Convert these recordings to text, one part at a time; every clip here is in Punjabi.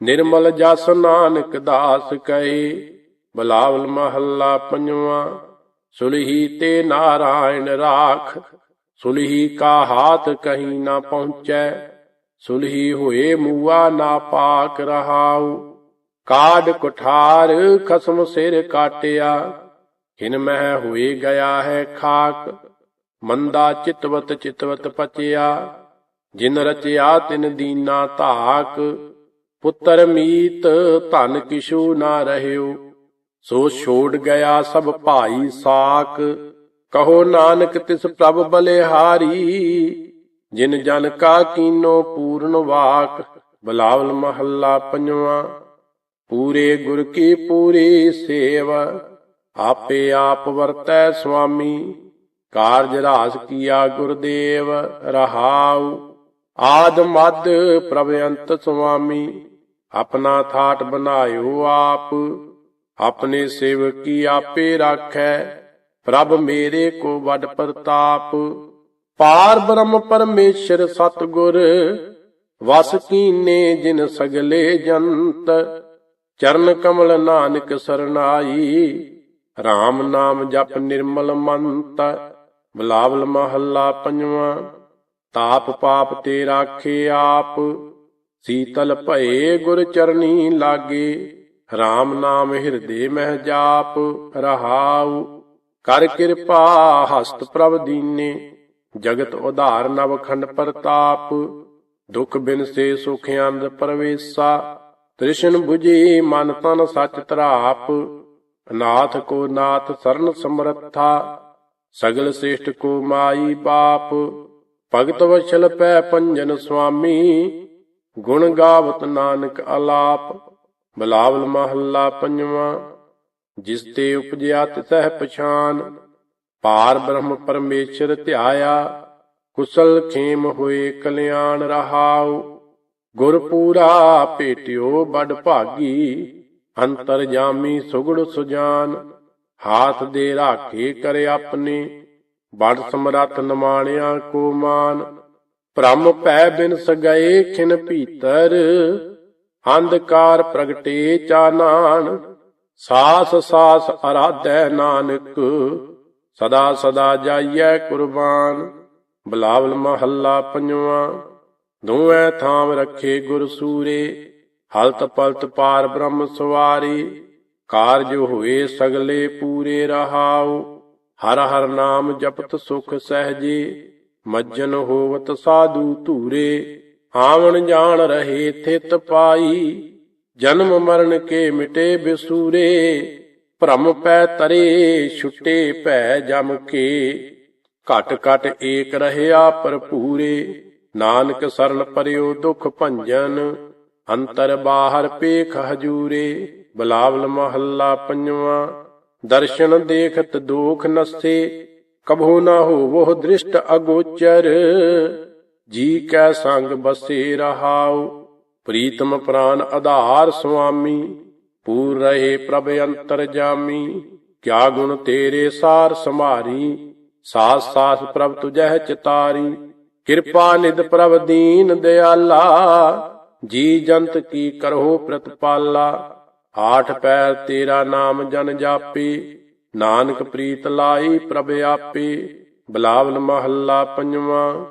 ਨਿਰਮਲ ਜਸ ਨਾਨਕ ਦਾਸ ਕਹੇ ਬਲਾਵਲ ਮਹੱਲਾ ਪੰਜਵਾਂ, ਸੁਲਹੀ ਤੇ ਨਾਰਾਇਣ ਰਾਖ, ਸੁਲਹੀ ਕਾ ਹਾਥ ਕਹੀਂ ਨਾ ਪਹੁੰਚੈ, ਸੁਲਹੀ ਹੋਏ ਮੂਆ ਨਾ ਪਾਕ ਰਹਾਉ। ਕਾਡ ਕੁਠਾਰ ਖਸਮ ਸਿਰ ਕਾਟਿਆ ਹਿਨ ਮਹਿ ਹੋਏ ਗਿਆ ਹੈ ਖਾਕ, ਮੰਦਾ ਚਿਤਵਤ ਚਿਤਵਤ ਪਚਿਆ। ਜਿਨ ਰਚਿਆ ਤਿਨ ਦੀਨਾ ਧਾਕ, ਪੁੱਤਰ ਮੀਤ ਧਨ ਕਿਛੂ ਨਾ ਰਹਿਓ। ਸੋ ਛੋੜ ਗਿਆ ਸਭ ਭਾਈ ਸਾਕ ਕਹੋ ਨਾਨਕ ਤਿਸ ਪ੍ਰਭ ਬਲਿਹਾਰੀ, ਜਿਨ ਜਨ ਕਾ ਕੀਨੋ ਪੂਰਨ ਵਾਕ, ਬਲਾਵਲ ਮਹੱਲਾ ਪੰਜਵਾਂ। ਪੂਰੇ ਗੁਰ ਕੀ ਪੂਰੀ ਸੇਵ, ਆਪੇ ਆਪ ਵਰਤੈ ਸੁਆਮੀ, ਕਾਰਜ ਰਾਸ ਕੀਆ ਗੁਰਦੇਵ ਰਹਾਉ। ਆਦ ਮਦ ਪ੍ਰਭ ਅੰਤ ਸੁਆਮੀ, ਆਪਣਾ ਥਾਟ ਬਨਾਇਓ ਆਪ, ਆਪਣੇ ਸੇਵਕੀ ਆਪੇ ਰਾਖੈ, ਪ੍ਰਭ ਮੇਰੇ ਕੋ ਵੱਡ ਪ੍ਰਤਾਪ। ਪਾਰ ਬ੍ਰਹਮ ਪਰਮੇਸ਼ਰ ਸਤਗੁਰ, ਵਸ ਕੀਨੇ ਜਿਨ ਸਗਲੇ ਜੰਤ। ਚਰਨ ਕਮਲ ਨਾਨਕ ਸਰਨਾਈ RAM ਨਾਮ ਜਪ ਨਿਰਮਲ ਮੰਤ। ਬਲਾਵਲ ਮਹੱਲਾ ਪੰਜਵਾਂ। ਤਾਪ ਪਾਪ ਤੇ ਰਾਖੇ ਆਪ। ਸੀਤਲ ਭਏ ਗੁਰ ਚਰਨੀ ਲਾਗੇ RAM ਨਾਮ ਹਿਰਦੇ ਮਹਿ ਜਾਪ, ਰਹਾਉ। ਕਰ ਕਿਰਪਾ ਹਸਤ ਪ੍ਰਭ ਦੀਨੇ, ਜਗਤ ਉਧਾਰ ਨਵ ਖੰਡ ਪ੍ਰਤਾਪ। ਦੁਖ ਬਿਨ ਸੇ ਸੁਖ ਆਨੰਦ ਪਰਵੇਸਾ, ਤ੍ਰਿਸ਼ਨ 부ਜੀ ਮਨ ਤਨ ਸਚ ਤਰਾਪ ਅਨਾਥ ਕੋ ਨਾਥ ਸਰਨ ਸਮਰੱਥਾ, ਸਗਲ ਸ੍ਰੇਸ਼ਟ ਕੋ ਮਾਈ ਬਾਪ। ਭਗਤ ਵਛਲ ਪੈ ਪੰਜਨ ਸੁਆਮੀ ਗੁਣ ਗਾਵਤ ਨਾਨਕ ਅਲਾਪ, ਬਲਾਵਲ ਮਹੱਲਾ ਪੰਜਵਾਂ, ਜਿਸ ਤੇ ਉਪਜਿਆ ਤਿਸਹਿ ਪਛਾਨ, ਪਾਰ ਬ੍ਰਹਮ ਪਰਮੇਸ਼ਰ ਧਿਆਇਆ, ਕੁਸਲ ਖੇਮ ਹੋਏ ਕਲਿਆਣ ਰਹਾਉ ਗੁਰ ਪੂਰਾ ਭੇਟਿਓ ਬੜ ਭਾਗੀ, ਅੰਤਰ ਜਾਮੀ ਸੁਗੜ ਸੁਜਾਨ, ਹਾਥ ਦੇ ਰਾਖੇ ਕਰੇ ਆਪਣੇ ਬੜ ਸਮਰੱਥ ਨਮਾਣਿਆ ਕੋ ਮਾਨ, ਭ੍ਰਮ ਪੈ ਬਿਨ ਸਗਏ ਖਿਨ ਭੀਤਰ, ਅੰਧਕਾਰ ਪ੍ਰਗਟੇ ਚਾਨਾਨ ਸਾਸ ਸਾਸ ਅਰਾਧੈ ਨਾਨਕ, ਸਦਾ ਸਦਾ ਜਾਈਐ ਕੁਰਬਾਨ, ਬਲਾਵਲ ਮਹੱਲਾ ਪੰਜਵਾਂ, ਦੋਵੇਂ ਥਾਮ ਰੱਖੇ ਗੁਰ ਸੂਰੇ, ਹਲਤ ਪਲਤ ਪਾਰ ਬ੍ਰਹਮ ਸਵਾਰੀ, ਕਾਰਜ ਹੋਏ ਸਗਲੇ ਪੂਰੇ ਰਹਾਓ ਹਰ ਹਰ ਨਾਮ ਜਪਤ ਸੁਖ ਸਹਜੇ, ਮੱਜਨ ਹੋਵਤ ਸਾਧੂ ਧੂਰੇ, ਆਵਣ ਜਾਣ ਰਹੇ ਥਿਤ ਪਾਈ, ਜਨਮ ਮਰਨ ਕੇ ਮਿਟੇ ਬਿਸੂਰੇ, ਭ੍ਰਮ ਪੈ ਤਰੇ, ਛੁੱਟੇ ਭੈ ਜਮ ਕੇ। ਘਟ ਘਟ ਏਕ ਰਹਿਆ ਭਰਪੂਰੇ, ਨਾਨਕ ਸਰਲ ਪਰਿਓ ਦੁਖ ਭੰਜਨ, ਅੰਤਰ ਬਾਹਰ ਪੇਖ ਹਜੂਰੇ, ਬਲਾਵਲ ਮਹੱਲਾ ਪੰਜਵਾਂ ਦਰਸ਼ਨ ਦੇਖਤ ਦੋਖ ਨਸੇ ਕਭੋ ਨਾ ਹੋਵੋ ਦ੍ਰਿਸ਼ਟ ਅਗੋਚਰ। ਜੀ ਕੈ ਸੰਗ ਬਸੇ ਰਹਾਉ, ਪ੍ਰੀਤਮ ਪ੍ਰਾਨ ਆਧਾਰ ਸੁਆਮੀ। ਪੂਰ ਰਹੇ ਪ੍ਰਭ ਅੰਤਰ ਜਾਮੀ, ਕਿਆ ਗੁਣ ਤੇਰੇ ਸਾਰ ਸੰਭਾਰੀ। ਸਾਸ ਸਾਸ ਪ੍ਰਭ ਤੁਜਹਿ ਚਿਤਾਰੀ, ਕਿਰਪਾ ਨਿਧ ਪ੍ਰਭ ਦੀਨ ਦਿਆਲਾ। ਜੀ ਜੰਤ ਕੀ ਕਰੋ ਪ੍ਰਤਪਾਲਾ। ਆਠ ਪੈਰ ਤੇਰਾ ਨਾਮ ਜਨ ਜਾਪੇ, ਨਾਨਕ ਪ੍ਰੀਤ ਲਾਈ ਪ੍ਰਭ ਆਪੇ, ਬਲਾਵਲ ਮਹੱਲਾ ਪੰਜਵਾਂ।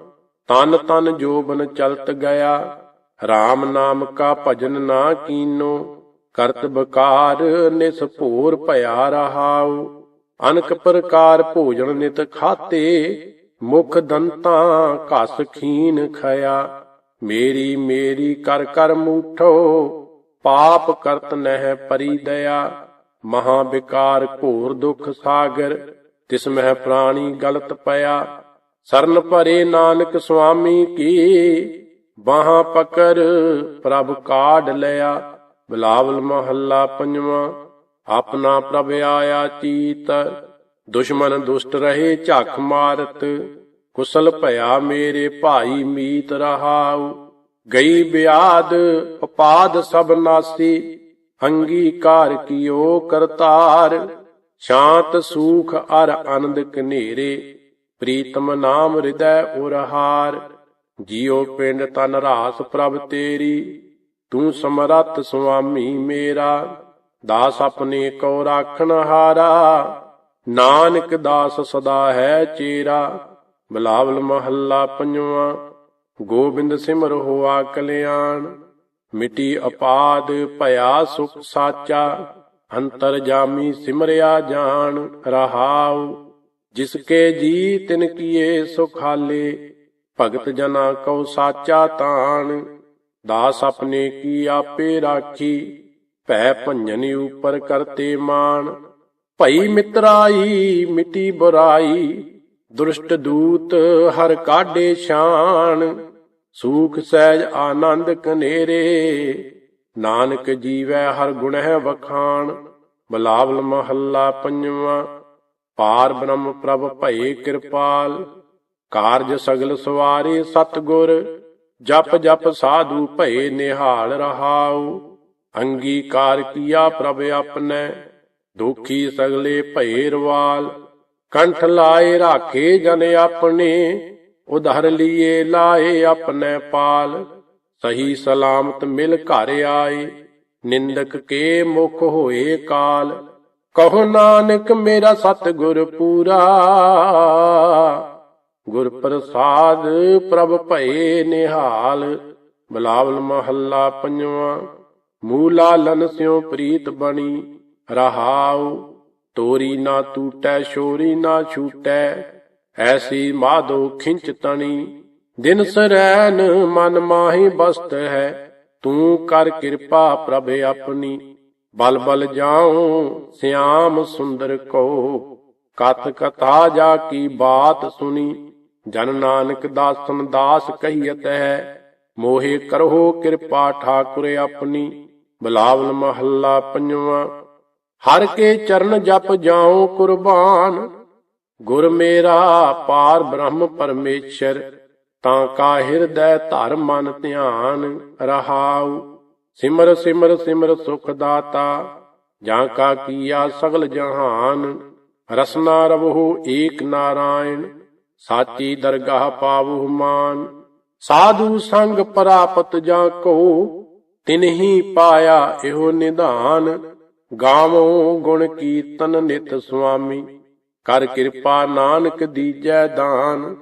ਤਨ ਤਨ ਜੋਬਨ ਚਲਤ ਗਿਆ RAM ਨਾਮ ਕਾ ਭਜਨ ਨਾ ਕੀਨੋ, ਕਰਤ ਬਕਾਰ ਨਿਸ ਭੋਰ ਭਇਆ ਰਹਾਉ। ਅਨਕ ਪ੍ਰਕਾਰ ਭੋਜਨ ਨਿਤ ਖਾਤੇ, ਮੁਖ ਦੰਤਾਂ ਘਸ ਖੀਨ ਖਇਆ। ਮੇਰੀ ਮੇਰੀ ਕਰ ਕਰ ਮੂਠੋ ਪਾਪ ਕਰਤ ਨਹਿ ਪਰੀ ਦਇਆ, ਮਹਾ ਵਿਕਾਰ ਘੋਰ ਦੁਖ ਸਾਗਰ, ਤਿਸ ਮਹਿ ਪ੍ਰਾਣੀ ਗਲਤ ਪਿਆ। ਸਰਨ ਭਰੇ ਨਾਨਕ ਸੁਆਮੀ ਕੀ, ਬਾਹਾਂ ਪਕਰ ਪ੍ਰਭ ਕਾਢ ਲਿਆ। ਬਿਲਾਵਲ ਮਹੱਲਾ ਪੰਜਵਾਂ, ਆਪਣਾ ਪ੍ਰਭ ਆਇਆ ਚੀਤ। ਦੁਸ਼ਮਨ ਦੁਸ਼ਟ ਰਹੇ ਝੱਖ ਮਾਰਤ, ਕੁਸਲ ਭਇਆ ਮੇਰੇ ਭਾਈ ਮੀਤ ਰਹਾਉ। ਗਈ ਬਿਆਦ, ਉਪਾਦ ਸਭ ਨਾਸੀ, ਅੰਗੀਕਾਰ ਕੀਓ ਕਰਤਾਰ। ਸ਼ਾਂਤ ਸੂਖ ਅਰ ਆਨੰਦ ਕਨੇਰੇ ਪ੍ਰੀਤਮ ਨਾਮ ਹਿਰਦੈ ਉਰਹਾਰ। ਜੀਉ ਪਿੰਡ ਤਨ ਰਾਸ ਪ੍ਰਭ ਤੇਰੀ, ਤੂੰ ਸਮਰੱਥ ਸੁਆਮੀ ਮੇਰਾ। ਦਾਸ ਆਪਣੇ ਕੋ ਰਾਖਣ ਹਾਰਾ, ਨਾਨਕ ਦਾਸ ਸਦਾ ਹੈ ਚੇਰਾ। ਬਲਾਵਲ ਮਹੱਲਾ ਪੰਜਵਾਂ ਗੋਬਿੰਦ ਸਿਮਰ ਹੋਆ ਕਲਿਆਣ, ਮਿਟੀ ਅਪਾਦ ਭਇਆ ਸੁਖ ਸਾਚਾ, ਅੰਤਰ ਜਾਮੀ ਸਿਮਰਿਆ ਜਾਣ, ਰਹਾਉ, ਜਿਸ ਕੇ ਜੀ ਤਿਨ ਕੀਏ ਸੁਖਾਲੇ, ਭਗਤ ਜਨਾ ਕਉ ਸਾਚਾ ਤਾਣ, ਦਾਸ ਆਪਣੇ ਕੀ ਆਪੇ ਰਾਖੀ, ਭੈ ਭੰਜਨ ਉਪਰ ਕਰਤੇ ਮਾਨ ਭਈ ਮਿਤਰਾਈ ਮਿਟੀ ਬੁਰਾਈ ਦੁਸ਼ਟ ਦੂਤ ਹਰ ਕਾਢੇ ਸ਼ਾਨ ਸੂਖ ਸਹਿਜ ਆਨੰਦ ਕਨੇਰੇ। ਨਾਨਕ ਜੀਵੈ ਹਰ ਗੁਣ ਹੈ ਵਖਾਣ, ਬਲਾਵਲ ਮਹੱਲਾ ਪੰਜਵਾਂ। ਪਾਰ ਬ੍ਰਹਮ ਪ੍ਰਭ ਭਏ ਕਿਰਪਾਲ, ਕਾਰਜ ਸਗਲ ਸਵਾਰੇ ਸਤਗੁਰ, ਜਪ ਜਪ ਸਾਧੂ ਭਏ ਨਿਹਾਲ ਰਹਾਉ। ਅੰਗੀਕਾਰ ਕੀਆ ਪ੍ਰਭ ਆਪਨੇ ਦੁਖੀ ਸਗਲੇ ਭਏ ਰਵਾਲ। ਕੰਠ ਲਾਏ ਰਾਖੇ ਜਨ ਆਪਣੇ, ਉਧਰ ਲੀਏ ਲਾਏ ਆਪਣੇ ਪਾਲ। ਸਹੀ ਸਲਾਮਤ ਮਿਲ ਘਰ ਆਏ, ਨਿੰਦਕ ਕੇ ਮੁਖ ਹੋਏ ਕਾਲ। ਕਹੋ ਨਾਨਕ ਮੇਰਾ ਸਤਿਗੁਰ ਪੂਰਾ। ਗੁਰ ਪ੍ਰਸਾਦ ਪ੍ਰਭ ਭਏ ਨਿਹਾਲ। ਬਲਾਵਲ ਮਹੱਲਾ ਪੰਜਵਾਂ, ਮੂਲਾ ਲਨ ਸਿਉ ਪ੍ਰੀਤ ਬਣੀ। ਰਹਾਉ ਤੋਰੀ ਨਾ ਟੂਟੈ ਸ਼ੋਰੀ ਨਾ ਛੂਟੈ, ਐਸੀ ਮਾਧੋ ਖਿੰਚ ਤਣੀ। ਦਿਨ ਸਰੈਨ ਮਨ ਮਾਹੀ ਬਸਤ ਹੈ, ਤੂੰ ਕਰ ਕਿਰਪਾ ਪ੍ਰਭ ਆਪਣੀ। ਬਲ ਬਲ ਜਾਉ, ਸਿਆਮ ਸੁੰਦਰ ਕੋ, ਕਥ ਕਥਾ ਜਾ ਕੀ ਬਾਤ ਸੁਣੀ। ਜਨ ਨਾਨਕ ਦਾਸਨ ਦਾਸ ਕਹੀਤ ਹੈ, ਮੋਹਿ ਕਰੋ ਕਿਰਪਾ ਠਾਕੁਰ ਆਪਣੀ। ਬਲਾਵਲ ਮਹੱਲਾ ਪੰਜਵਾਂ ਹਰ ਕੇ ਚਰਨ ਜਪ ਜਾਉ ਕੁਰਬਾਨ। ਗੁਰ ਮੇਰਾ ਪਾਰ ਬ੍ਰਹਮ ਪਰਮੇਸ਼ਰ, ਤਾਂ ਕਾ ਹਿਰਦੈ ਧਰ ਮਨ ਧਿਆਨ ਰਹਾਉ। ਸਿਮਰ ਸਿਮਰ ਸਿਮਰ ਸੁਖ ਦਾਤਾ, ਜਾਂ ਕਾ ਕੀਆ ਸਗਲ ਜਹਾਨ। ਰਸਨਾ ਰਵਹੁ ਏਕ ਨਾਰਾਇਣ, ਸਾਚੀ ਦਰਗਾਹ ਪਾਵਹੁ ਮਾਨ। ਸਾਧੂ ਸੰਗ ਪ੍ਰਾਪਤ ਜਾਂ ਕੋ, ਤਿਨਹੀ ਪਾਇਆ ਇਹੋ ਨਿਧਾਨ। ਗਾਵੋ ਗੁਣ ਕੀਰਤਨ ਨਿਤ ਸੁਆਮੀ, ਕਰ ਕਿਰਪਾ ਨਾਨਕ ਦੀਜੈ ਦਾਨ,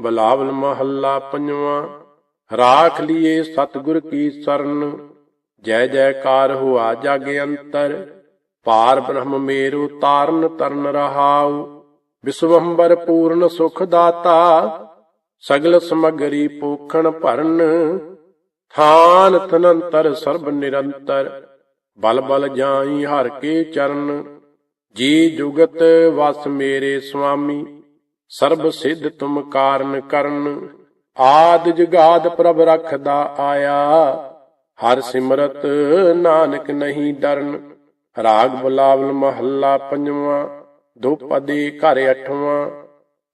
ਬਲਾਵਲ ਮਹੱਲਾ ਪੰਜਵਾਂ, ਰਾਖ ਲਿਏ ਸਤਿਗੁਰ ਕੀ ਸਰਨ, ਜੈ ਜੈਕਾਰ ਹੋਆ ਜਗ ਅੰਤਰ, ਪਾਰ ਬ੍ਰਹਮ ਮੇਰੂ ਤਾਰਨ ਤਰਨ ਰਹਾਉ ਵਿਸਵੰਬਰ ਪੂਰਨ ਸੁਖ ਦਾਤਾ, ਸਗਲ ਸਮਗਰੀ ਪੋਖਣ ਭਰਨ, ਥਾਨ ਤਨੰਤਰ ਸਰਬ ਨਿਰੰਤਰ। ਬਲ ਬਲ ਜਾਈ ਹਰ ਕੇ ਚਰਨ, ਜੀ ਜੁਗਤ ਵਸ ਮੇਰੇ ਸੁਆਮੀ ਸਰਬ ਸਿੱਧ ਤੁਮ ਕਾਰਨ ਕਰਨ, ਆਦ ਜਗਾਦ ਪ੍ਰਭ ਰਖਦਾ ਆਇਆ, ਹਰ ਸਿਮਰਤ ਨਾਨਕ ਨਹੀਂ ਡਰਨ, ਰਾਗ ਬੁਲਾਵਲ ਮਹੱਲਾ ਪੰਜਵਾਂ ਦੋ ਪਦੇ ਘਰ ਅਠਵਾਂ,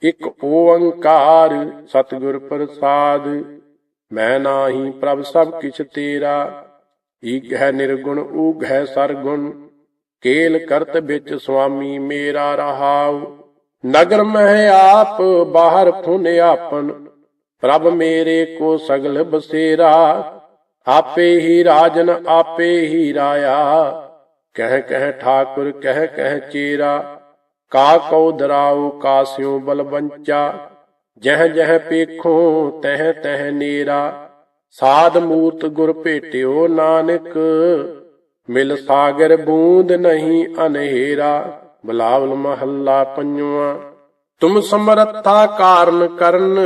ਇੱਕ ਓੰਕਾਰ ਸਤਿਗੁਰ ਪ੍ਰਸਾਦ, ਮੈਂ ਨਾਹੀ ਪ੍ਰਭ ਸਭ ਕਿਛ ਤੇਰਾ ਈਕ ਹੈ ਨਿਰਗੁਣ ਊਗ ਹੈ ਸਰਗੁਣ, ਕੇਲ ਕਰਤ ਵਿੱਚ ਸੁਆਮੀ ਮੇਰਾ ਰਹਾਉ। ਨਗਰ ਮਹਿ ਆਪ, ਬਾਹਰ ਫੁਨ ਆਪਨ। ਪ੍ਰਭ ਮੇਰੇ ਕੋ ਸਗਲ ਬਸੇਰਾ, ਆਪੇ ਹੀ ਰਾਜਨ ਆਪੇ ਹੀ ਰਾਇਆ। ਕਹਿ ਕਹਿ ਠਾਕੁਰ, ਕਹਿ ਕਹਿ ਚੇਰਾ, ਕਾ ਕਉ ਦਰਾਉ ਕਾਸਿਉ ਬਲਵੰਚਾ ਜਹ ਜਹ ਪੇਖੋ ਤਹ ਤਹ ਨੀਰਾ। ਸਾਧ ਮੂਰਤ ਗੁਰ ਭੇਟਿਓ ਨਾਨਕ, ਮਿਲ ਸਾਗਰ ਬੂੰਦ ਨਹੀਂ ਅਨਹੇਰਾ, ਬਲਾਵਲ ਮਹੱਲਾ ਪੰਜਵਾਂ। ਤੁਮ ਸਮਰੱਥਾ ਕਾਰਨ ਕਰਨ,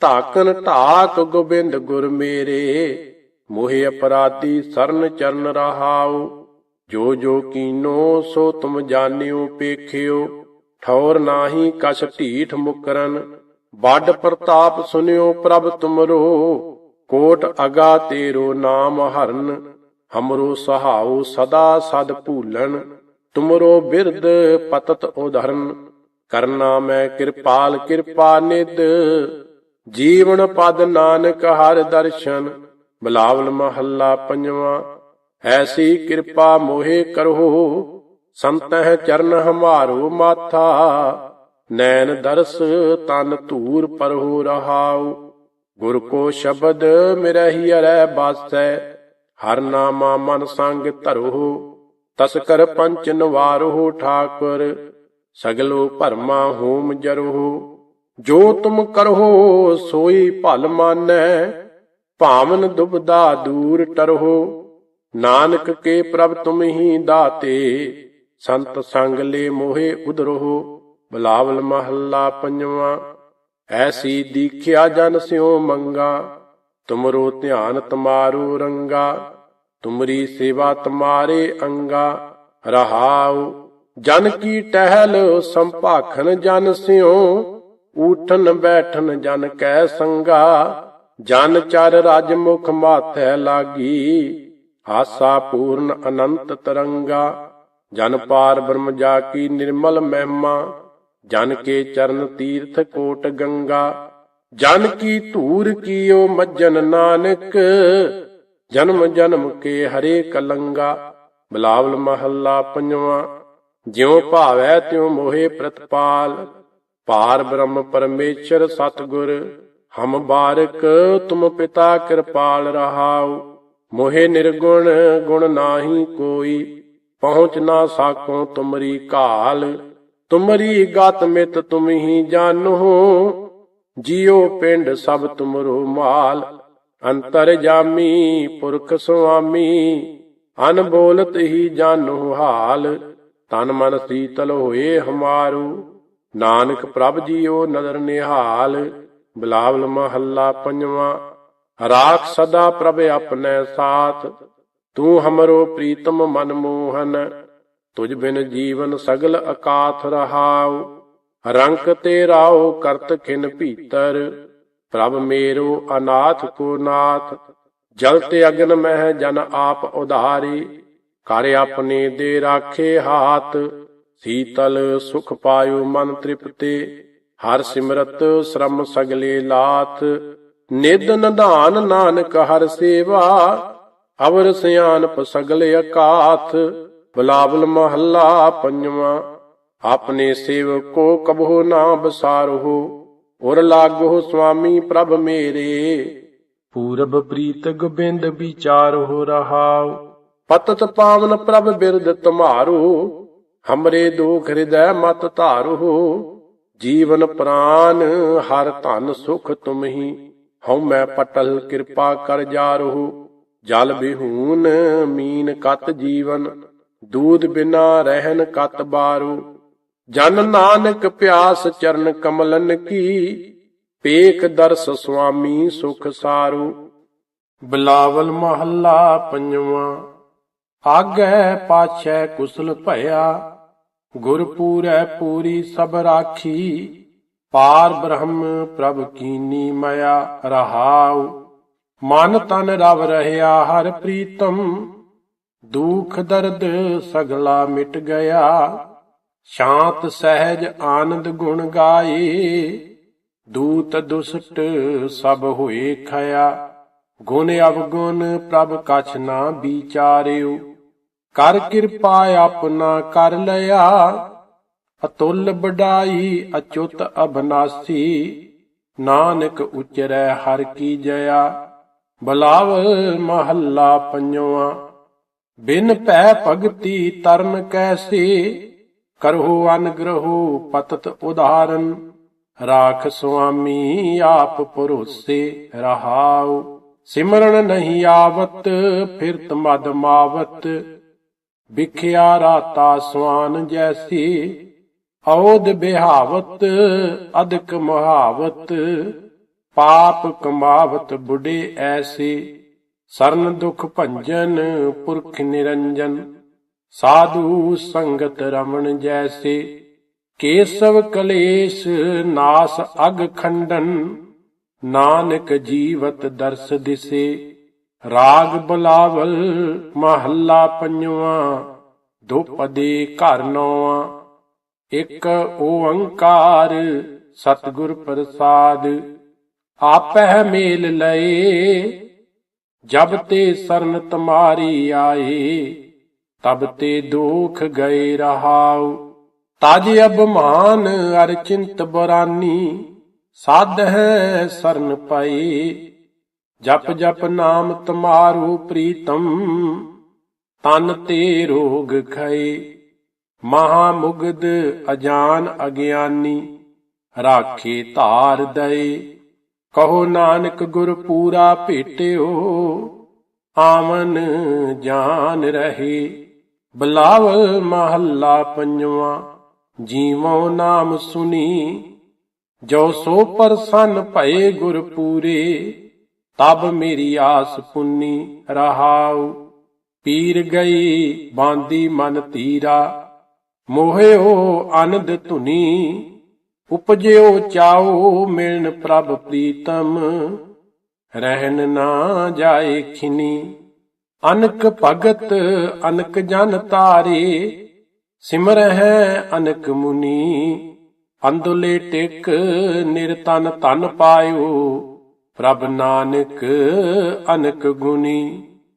ਧਾਕਨ ਢਾਕ ਗੋਬਿੰਦ ਗੁਰ ਮੇਰੇ। ਮੋਹਿ ਅਪਰਾਧੀ ਸਰਨ ਚਰਨ ਰਹਾਉ, ਜੋ ਜੋ ਕੀਨੋ ਸੋ ਤੁਮ ਜਾਣਿਓ ਪੇਖਿਓ। ਠੌਰ ਨਾਹੀ ਕਛ ਢੀਠ ਮੁਕਰਨ, ਵੱਡ ਪ੍ਰਤਾਪ ਸੁਨਿਓ ਪ੍ਰਭ ਤੁਮਰੋ। ਕੋਟ ਅਗਾ ਤੇਰੋ ਨਾਮ ਹਰਨ, ਹਮਰੋ ਸਹਾਉ ਸਦਾ ਸਦ ਭੂਲਣ, ਤੁਮਰੋ ਬਿਰਦ ਪਤਤ ਉਧਰਨ। ਕਰਨਾ ਮੈਂ ਕਿਰਪਾਲ, ਕਿਰਪਾ ਨਿਦ ਜੀਵਨ ਪਦ ਨਾਨਕ ਹਰ ਦਰਸ਼ਨ। ਬਲਾਵਲ ਮਹੱਲਾ ਪੰਜਵਾਂ, ਐਸੀ ਕਿਰਪਾ ਮੋਹਿ ਕਰੋ ਸੰਤਹਿ ਚਰਨ ਹਮਾਰੋ ਮਾਥਾ। ਨੈਣ ਦਰਸ ਤਨ ਧੂਰ ਪਰਹੋ ਰਹਾਉ। ਗੁਰ ਕੋ ਸ਼ਬਦ ਮਿਰਹਿ ਅਰੈ ਬਾਸੈ, ਹਰ ਨਾਮਾ ਮਨ ਸੰਗ ਧਰੋ ਤਸਕਰ ਪੰਚ ਨਵਾਰੋ ਠਾਕੁਰ, ਸਗਲੋ ਭਰਮਾ ਹੋਮ ਜਰੋ ਜੋ ਤੁਮ ਕਰੋ ਸੋਈ ਭਲ ਮਾਨੈ, ਭਾਵਨ ਦੁਬਦਾ ਦੂਰ ਟਰੋ ਨਾਨਕ ਕੇ ਪ੍ਰਭ ਤੁਮ ਹੀ ਦਾਤੇ, ਸੰਤ ਸੰਗ ਲੈ ਮੋਹੇ ਉਧਰੋ ਬਲਾਵਲ ਮਹੱਲਾ ਪੰਜਵਾਂ ਐਸੀ ਦੀਖਿਆ ਜਨ ਸਿਉ ਮੰਗਾ, ਤੁਮਰੋ ਧਿਆਨ ਤੁਮਾਰੋ ਰੰਗਾ, ਤੁਮਰੀ ਸੇਵਾ ਤੁਮਾਰੇ ਅੰਗਾ, ਰਹਾਉ, ਜਨ ਕੀ ਟਹਿਲ ਸੰਭਾਖਨ ਜਨ ਸਿਉ, ਊਠਨ ਬੈਠਨ ਜਨ ਕੈ ਸੰਗਾ, ਜਨ ਚਰ ਰਜ ਮੁਖ ਮਾਥੈ ਲਾਗੀ, ਆਸਾ ਪੂਰਨ ਅਨੰਤ ਤਰੰਗਾ, ਜਨ ਪਾਰ ਬ੍ਰਹਮ ਜਾ ਕੀ ਨਿਰਮਲ ਮਹਿਮਾ ਜਨ ਕੇ ਚਰਨ ਤੀਰਥ ਕੋਟ ਗੰਗਾ, ਜਨ ਕੀ ਧੂਰ ਕੀਓ ਮੱਜਨ ਨਾਨਕ, ਜਨਮ ਜਨਮ ਕੇ ਹਰੇ ਕਲੰਗਾ, ਬਲਾਵਲ ਮਹੱਲਾ ਪੰਜਵਾਂ, ਜਿਉ ਭਾਵੈ ਤਿਉ ਮੋਹਿ ਪ੍ਰਤਪਾਲ, ਪਾਰ ਬ੍ਰਹਮ ਪਰਮੇਸ਼ਰ ਸਤਗੁਰ, ਹਮ ਬਾਰਕ ਤੁਮ ਪਿਤਾ ਕਿਰਪਾਲ ਰਹਾਉ, ਮੋਹਿ ਨਿਰਗੁਣ ਗੁਣ ਨਾਹੀ ਕੋਈ, ਪਹੁੰਚ ਨਾ ਸਾਕੋ ਤੁਮਰੀ ਕਾਲ ਤੁਮਰੀ ਗਤ ਮਿਤ ਤੁਮ ਹੀ ਜਾਣੋ, ਜਿਉ ਪਿੰਡ ਸਭ ਤੁਮਰੋ ਮਾਲ। ਅੰਤਰ ਜਾਮੀ, ਪੁਰਖ ਸੁਆਮੀ ਅਨਬੋਲਤ ਹੀ ਜਾਣੋ ਹਾਲ। ਤਨ ਮਨ ਸੀਤਲ ਹੋਏ ਹਮਾਰੂ, ਨਾਨਕ ਪ੍ਰਭ ਜੀਓ ਨਦਰ ਨਿਹਾਲ। ਬਿਲਾਵਲ ਮਹੱਲਾ ਪੰਜਵਾਂ, ਰਾਖ ਸਦਾ ਪ੍ਰਭ ਆਪਣੇ ਸਾਥ। ਤੂੰ ਹਮਰੋ ਪ੍ਰੀਤਮ ਮਨ ਮੋਹਨ। ਤੁਝ ਬਿਨ ਜੀਵਨ ਸਗਲ ਅਕਾਥ ਰਹਾਉ, ਰੰਕ ਤੇ ਰਾਉ ਕਰਤ ਖਿਨ ਭੀਤਰ। ਪ੍ਰਭ ਮੇਰੋ ਅਨਾਥ ਕੋ ਨਾਥ, ਜਲ ਤੇ ਅਗਨ ਮਹਿ ਜਨ ਆਪ ਉਧਾਰੀ। ਕਰ ਆਪਣੇ ਦੇ ਰਾਖੇ ਹਾਥ, ਸੀਤਲ ਸੁਖ ਪਾਇਓ ਮਨ ਤ੍ਰਿਪਤੇ। ਹਰ ਸਿਮਰਤ ਸ਼ਰਮ ਸਗਲੇ ਲਾਥ ਨਿਦ ਨਧਾਨ ਨਾਨਕ ਹਰ ਸੇਵਾ। ਅਵਰ ਸਿਆਨਪ ਸਗਲੇ ਅਕਾਥ। ਬਲਾਵਲ ਮਹੱਲਾ ਪੰਜਵਾਂ। ਆਪਣੇ ਸੇਵਕੋ ਕਬਹੁ ਨਾ ਬਸਾਰਹੁ ਉਰ ਲਾਗੋ ਸੁਆਮੀ ਪ੍ਰਭ ਮੇਰੇ। ਪੂਰਬ ਪ੍ਰੀਤ ਗੋਬਿੰਦ ਵਿਚਾਰਹੁ ਰਹਾਉ। ਪਤਤ ਪਾਵਨ ਪ੍ਰਭ ਬਿਰਦ ਤੁਮਾਰੋ ਹਮਰੇ ਦੁਖ ਹਿਰਦੈ ਮਤ ਧਾਰੋ। ਜੀਵਨ ਪ੍ਰਾਨ ਹਰ ਧਨ ਸੁਖ ਤੁਮਹੀ ਹਉ ਮੈਂ ਪਟਲ ਕਿਰਪਾ ਕਰ ਜਾਰੋ ਜਲ ਬਿਹੂਨ ਮੀਨ ਕਤ ਜੀਵਨ। ਦੂਧ ਬਿਨਾ ਰਹਿਨ ਕਤ ਬਾਰੂ। ਜਨ ਨਾਨਕ ਪਿਆਸ ਚਰਨ ਕਮਲਨ ਕੀ। ਪੇਖ ਦਰਸ ਸੁਆਮੀ ਸੁਖ ਸਾਰੂ। ਬਿਲਾਵਲ ਮਹੱਲਾ ਪੰਜਵਾਂ। ਆਗੈ ਪਾਛੈ ਕੁਸਲ ਭਇਆ। ਗੁਰ ਪੂਰੀ ਸਭ ਰਾਖੀ। ਪਾਰ ਬ੍ਰਹਮ ਪ੍ਰਭ ਕੀਨੀ ਮਇਆ ਰਹਾਉ। ਮਨ ਤਨ ਰਵ ਰਹਿਆ ਹਰ ਪ੍ਰੀਤਮ। ਦੁਖ ਦਰਦ ਸਗਲਾ ਮਿਟ ਗਿਆ। ਸ਼ਾਂਤ ਸਹਿਜ ਆਨੰਦ ਗੁਣ ਗਾਏ। ਦੂਤ ਦੁਸਟ ਸਭ ਹੋਏ ਖਇਆ। ਗੁਣ ਅਵਗੁਣ ਪ੍ਰਭ ਕਛ ਨਾ ਵਿਚਾਰਿਓ। ਕਰ ਕਿਰਪਾ ਆਪਣਾ ਕਰ ਲਿਆ। ਅਤੁੱਲ ਬਡਾਈ ਅਚੁੱਤ ਅਬਨਾਸੀ ਨਾਨਕ ਉਚਰੈ ਹਰ ਕੀ ਜਇਆ। ਬਲਾਵ ਮਹੱਲਾ ਪੰਜਵਾ। ਬਿਨ ਭੈ ਭਗਤੀ ਤਰਨ ਕੈਸੇ, ਕਰਹੁ ਅਨਗ੍ਰਹੁ ਪਤਤ ਉਦਾਹਰਨ ਰਾਖ ਸੁਆਮੀ ਆਪ ਭਰੋਸੇ ਰਹਾਉ। ਸਿਮਰਨ ਨਹੀਂ ਆਵਤ, ਫਿਰਤ ਮਦ ਮਾਵਤ, ਵਿਖਿਆ ਰਾਤਾ ਸਵਾਨ ਜੈਸੀ ਔਦ ਬਿਹਾਵਤ ਅਦਕ ਮਹਾਵਤ, ਪਾਪ ਕਮਾਵਤ ਬੁੱਢੇ ਐਸੇ। ਸਰਨ ਦੁਖ ਭੰਜਨ, ਪੁਰਖ ਨਿਰੰਜਨ। ਸਾਧੂ ਸੰਗਤ ਰਮਣ ਜੈਸੇ, ਕੇਸਵ ਕਲੇਸ਼ ਨਾਸ ਅਗ ਖੰਡਨ। ਨਾਨਕ ਜੀਵਤ ਦਰਸ ਦਿਸੇ, ਰਾਗ ਬਲਾਵਲ ਮਹੱਲਾ ਪੰਜਵਾਂ ਦੁਪਦੇ ਘਰ ਨੌਵਾਂ। ਇਕ ਓੰਕਾਰ ਸਤਿਗੁਰ ਪ੍ਰਸਾਦ, ਆਪਹਿ ਮੇਲ ਲਏ ਜਬ ਤੇ ਸਰਨ ਤੁਮਾਰੀ ਆਏ, ਤਬ ਤੇ ਦੁਖ ਗਏ ਰਹਾਉ। ਤਜ ਅਬਮਾਨ ਅਰ ਚਿੰਤ ਬਰਾਨੀ, ਸਾਧ ਹੈ ਸਰਨ ਪਾਈ ਜਪ ਜਪ ਨਾਮ ਤੁਮਾਰੋ ਪ੍ਰੀਤਮ, ਤਨ ਤੇ ਰੋਗ ਖਏ। ਮਹਾ ਮੁਗਦ ਅਜਾਨ ਅਗਿਆਨੀ, ਰਾਖੇ ਧਾਰ ਦਏ। ਕਹੋ ਨਾਨਕ ਗੁਰ ਪੂਰਾ ਭੇਟਿਓ ਆਮਨ ਜਾਨ ਰਹੇ। ਬਲਾਵ ਮਹੱਲਾ ਪੰਜਵਾ ਜੀਵੋ ਨਾਮ ਸੁਨੀ। ਜੋ ਸੋ ਪਰਸਨ ਭਏ ਗੁਰ ਪੂਰੇ, ਤਬ ਮੇਰੀ ਆਸ ਪੁੰਨੀ ਰਹਾਉ। ਪੀਰ ਗਈ ਬਾਂਦੀ ਮਨ ਤੀਰਾ, ਮੋਹਿਓ ਆਨੰਦ ਧੁਨੀ। ਉਪਜਿਓ ਚਾਓ ਮਿਲਨ ਪ੍ਰਭ ਪ੍ਰੀਤਮ, ਰਹਿਨ ਨਾ ਜਾਏ ਖਿਨੀ। ਅਨਕ ਭਗਤ, ਅਨਕ ਜਨ ਤਾਰੇ ਸਿਮਰ ਅਨਕ ਮੁਨੀ। ਅੰਦੁਲੇ ਟਿਕ ਨਿਰਤਨ ਤਨ ਪਾਇਓ, ਪ੍ਰਭ ਨਾਨਕ ਅਨਕ ਗੁਨੀ